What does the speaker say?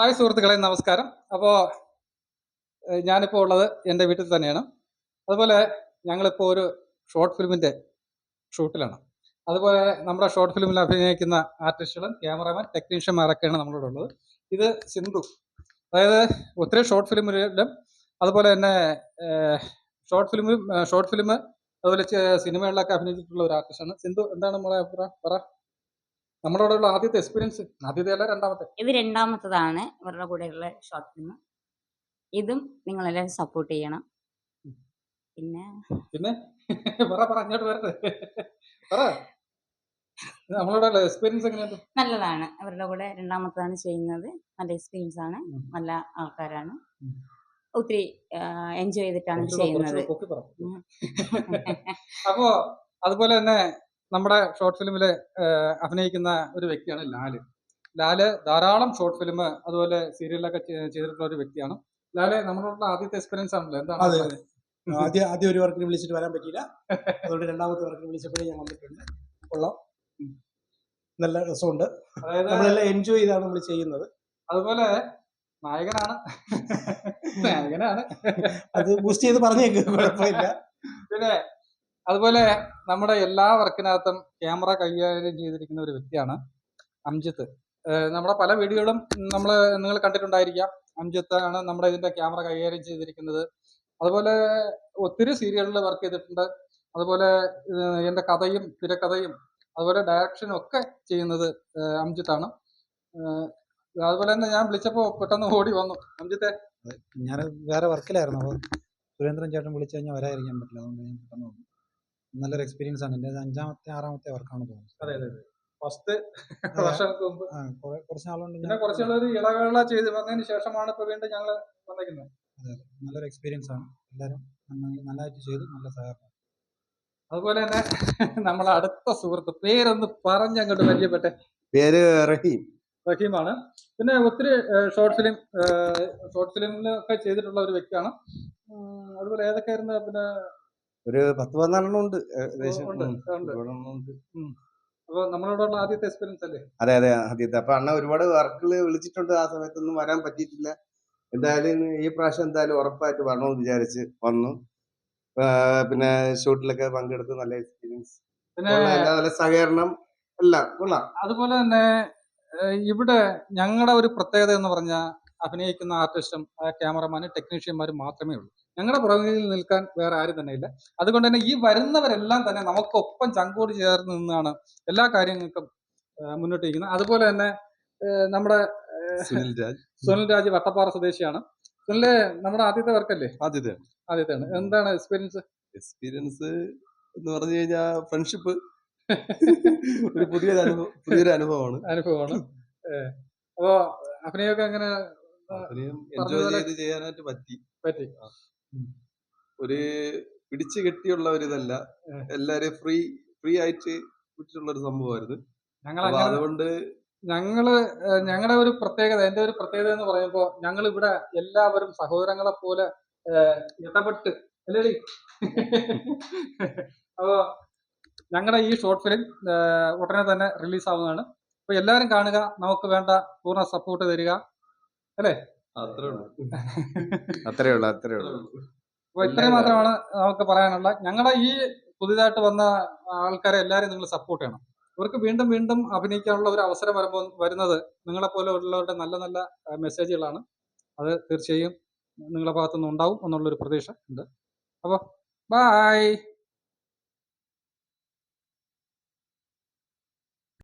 Hi സുഹൃത്തുക്കളെ നമസ്കാരം. അപ്പോൾ ഞാനിപ്പോൾ ഉള്ളത് എന്റെ വീട്ടിൽ തന്നെയാണ്. അതുപോലെ ഞങ്ങളിപ്പോൾ ഒരു ഷോർട്ട് ഫിലിമിന്റെ ഷൂട്ടിലാണ്. അതുപോലെ നമ്മുടെ ഷോർട്ട് ഫിലിമിൽ അഭിനയിക്കുന്ന ആർട്ടിസ്റ്റുകളും ക്യാമറാമാൻ ടെക്നീഷ്യന്മാരൊക്കെയാണ് നമ്മളോട് ഉള്ളത്. ഇത് സിന്ധു. അതായത് ഒത്തിരി ഷോർട്ട് ഫിലിമിലും അതുപോലെ തന്നെ ഷോർട്ട് ഫിലിമിലും ഷോർട്ട് ഫിലിം അതുപോലെ സിനിമകളിലൊക്കെ അഭിനയിച്ചിട്ടുള്ള ഒരു ആർട്ടിസ്റ്റാണ് സിന്ധു. എന്താണ് നമ്മളെ അഭിപ്രായം? പറ. നമ്മളോടുള്ള ആദ്യത്തെ എക്സ്പീരിയൻസ് ആദ്യത്തെ അല്ല രണ്ടാമത്തെ? ഇത് രണ്ടാമത്തതാണ് ഇവരുടെ കൂടെയുള്ള ഷോർട്ട് ഫിലിം ഇതും നിങ്ങളെല്ലാവരും സപ്പോർട്ട് ചെയ്യണം. പിന്നെ പിന്നെ? പറ പറ അങ്ങോട്ട് വരട്ടെ. പറ. നമ്മളോടുള്ള എക്സ്പീരിയൻസ് എങ്ങനെയുണ്ട്? നല്ലതാണ്. അവരുടെ കൂടെ രണ്ടാമത്തതാണ് ചെയ്യുന്നത്. നല്ല എക്സ്പീരിയൻസ് ആണ്. നല്ല ആൾക്കാരാണ്. ഒത്തിരി എൻജോയ് ചെയ്തിട്ടാണ് ചെയ്യുന്നത്. അപ്പോ അതുപോലെ തന്നെ നമ്മുടെ ഷോർട്ട് ഫിലിമിൽ അഭിനയിക്കുന്ന ഒരു വ്യക്തിയാണ് ലാൽ. ലാൽ ധാരാളം ഷോർട്ട് ഫിലിം അതുപോലെ സീരിയലൊക്കെ ചെയ്തിട്ടുള്ള ഒരു വ്യക്തിയാണ്. ലാൽ നമ്മളോടുള്ള ആദ്യത്തെ എക്സ്പീരിയൻസ് ആണല്ലോ. എന്താണ് ആദ്യ ആദ്യ ഒരു വർക്കിന് വിളിച്ചിട്ട് വരാൻ പറ്റിയില്ല. അതുകൊണ്ട് രണ്ടാമത്തെ വർക്കിന് വിളിച്ചപ്പോഴേ ഞാൻ വന്നിട്ടുണ്ട്. കൊള്ളാം. നല്ല രസമുണ്ട്. അതായത് നമ്മളെല്ലാം എൻജോയ് ചെയ്താണ് നമ്മൾ ചെയ്യുന്നത്. അതുപോലെ നായകനാണ്. നായകനാണ്. അത് ബൂസ്റ്റ് ചെയ്ത് പറഞ്ഞേക്ക് കുഴപ്പമില്ല. പിന്നെ അതുപോലെ നമ്മുടെ എല്ലാ വർക്കിനകത്തും ക്യാമറ കൈകാര്യം ചെയ്തിരിക്കുന്ന ഒരു വ്യക്തിയാണ് അംജിത്ത്. നമ്മുടെ പല വീഡിയോകളും നമ്മൾ നിങ്ങൾ കണ്ടിട്ടുണ്ടായിരിക്കാം. അംജിത്ത് ആണ് നമ്മുടെ ഇതിന്റെ ക്യാമറ കൈകാര്യം ചെയ്തിരിക്കുന്നത്. അതുപോലെ ഒത്തിരി സീരിയലിൽ വർക്ക് ചെയ്തിട്ടുണ്ട്. അതുപോലെ എന്റെ കഥയും തിരക്കഥയും അതുപോലെ ഡയറക്ഷനും ഒക്കെ ചെയ്യുന്നത് ആണ് അതുപോലെ തന്നെ ഞാൻ വിളിച്ചപ്പോൾ പെട്ടെന്ന് ഓടി വന്നു. അംജിത്തെ. ഞാൻ വേറെ വർക്കിലായിരുന്നു. അപ്പോൾ സുരേന്ദ്രൻ ചേട്ടൻ വിളിച്ചു കഴിഞ്ഞാൽ വരാതിരിക്കാൻ പറ്റില്ല. അതുകൊണ്ട് ഞാൻ പെട്ടെന്ന് വന്നു. നല്ലൊരു എക്സ്പീരിയൻസ് ആണ്. എന്റെ അഞ്ചാമത്തെ ആറാമത്തെ വർക്കാണ് തോന്നുന്നത്. അതെ അതെ അതെ. ഫസ്റ്റ് വർഷങ്ങൾക്ക് മുമ്പ്. കുറച്ച് നാളുകൊണ്ട് പിന്നെ കുറച്ചുള്ളൊരു ഇടവേള ചെയ്ത് വന്നതിന് ശേഷമാണ് ഇപ്പൊ വീണ്ടും ഞങ്ങൾ വന്നിരിക്കുന്നത് നല്ലൊരു എക്സ്പീരിയൻസ് ആണ്. എല്ലാവരും നന്നായിട്ട് നല്ലതായിട്ട് ചെയ്തു. നല്ല സഹകരണം. അതുപോലെ തന്നെ നമ്മളെ അടുത്ത സുഹൃത്ത്. പേരൊന്ന് പറഞ്ഞങ്ങോട്ട് പരിചയപ്പെട്ടെ. പേര് റഹീം. റഹീമാണ്. പിന്നെ ഒത്തിരി ഷോർട്ട് ഫിലിം ഷോർട്ട് ഫിലിമിലൊക്കെ ചെയ്തിട്ടുള്ള ഒരു വ്യക്തിയാണ്. അതുപോലെ ഏതൊക്കെയായിരുന്നു പിന്നെ ഒരു പത്ത് പതിനാലെണ്ണം ഉണ്ട് ഏകദേശം. അതെ അതെ ആദ്യത്തെ. അപ്പൊ അണ്ണ ഒരുപാട് വർക്കുകൾ വിളിച്ചിട്ടുണ്ട് ആ സമയത്തൊന്നും വരാൻ പറ്റിയിട്ടില്ല. എന്തായാലും ഈ പ്രാവശ്യം എന്തായാലും ഉറപ്പായിട്ട് വരണമെന്ന് വിചാരിച്ച് വന്നു. പിന്നെ ഷൂട്ടിലൊക്കെ പങ്കെടുത്ത് നല്ല എക്സ്പീരിയൻസ് പിന്നെ നല്ല സഹകരണം. എല്ലാം കൊള്ളാം. അതുപോലെ തന്നെ ഇവിടെ ഞങ്ങളുടെ ഒരു പ്രത്യേകത എന്ന് പറഞ്ഞാൽ അഭിനയിക്കുന്ന ആർട്ടിസ്റ്റും ക്യാമറമാനും ടെക്നീഷ്യന്മാരും മാത്രമേ ഉള്ളൂ. ഞങ്ങളുടെ പുറകിൽ നിൽക്കാൻ വേറെ ആരും തന്നെ ഇല്ല. അതുകൊണ്ട് തന്നെ ഈ വരുന്നവരെല്ലാം തന്നെ നമുക്കൊപ്പം ചങ്കോട് ചേർന്ന് നിന്നാണ് എല്ലാ കാര്യങ്ങൾക്കും മുന്നോട്ട് ഇരിക്കുന്നത് അതുപോലെ തന്നെ നമ്മുടെ സുനിൽ രാജ്. സുനിൽ രാജ് വട്ടപ്പാറ സ്വദേശിയാണ്. സുനിലെ നമ്മുടെ ആദ്യത്തെ വർക്കല്ലേ ആദ്യത്തെ. ആദ്യത്തെയാണ്. എന്താണ് എക്സ്പീരിയൻസ് എക്സ്പീരിയൻസ് എന്ന് പറഞ്ഞു കഴിഞ്ഞാൽ ഫ്രണ്ട്ഷിപ്പ് ഒരു പുതിയൊരു അനുഭവം പുതിയൊരു അനുഭവമാണ്. അനുഭവമാണ്. അപ്പോ അഭിനയൊക്കെ എങ്ങനെ എൻജോയ് ചെയ്ത് ചെയ്യാനായിട്ട് പറ്റി. പറ്റി. ഒരു പിടിച്ചു കെട്ടിയുള്ള ഒരു ഇതല്ല എല്ലാരെയും ഫ്രീ ഫ്രീ ആയിട്ട് വിട്ടിട്ടുള്ള ഒരു സംഭവമായിരുന്നു. അതുകൊണ്ട് ഞങ്ങൾ ഞങ്ങളുടെ ഒരു പ്രത്യേകത എന്റെ ഒരു പ്രത്യേകത എന്ന് പറയുമ്പോ ഞങ്ങൾ ഇവിടെ എല്ലാവരും സഹോദരങ്ങളെ പോലെ ഇടപെട്ട് അല്ലേ അപ്പോ ഞങ്ങളുടെ ഈ ഷോർട്ട് ഫിലിം ഉടനെ തന്നെ റിലീസ് ആവുന്നതാണ് അപ്പൊ എല്ലാവരും കാണുക നമുക്ക് വേണ്ട പൂർണ സപ്പോർട്ട് തരിക ഉള്ളൂ അത്രേ ഉള്ളൂ. അത്രേ ഉള്ളൂ അപ്പൊ ഇത്രയും മാത്രമാണ് നമുക്ക് പറയാനുള്ള. ഞങ്ങളുടെ ഈ പുതിയതായിട്ട് വന്ന ആൾക്കാരെ എല്ലാവരും നിങ്ങൾ സപ്പോർട്ട് ചെയ്യണം. ഇവർക്ക് വീണ്ടും വീണ്ടും അഭിനയിക്കാനുള്ള ഒരു അവസരം വരുമ്പോൾ വരുന്നത് നിങ്ങളെ പോലെ ഉള്ളവരുടെ നല്ല നല്ല മെസ്സേജുകളാണ് അത് തീർച്ചയായും നിങ്ങളുടെ ഭാഗത്തുനിന്ന് ഉണ്ടാവും എന്നുള്ളൊരു പ്രതീക്ഷ ഉണ്ട്. അപ്പോൾ ബായ്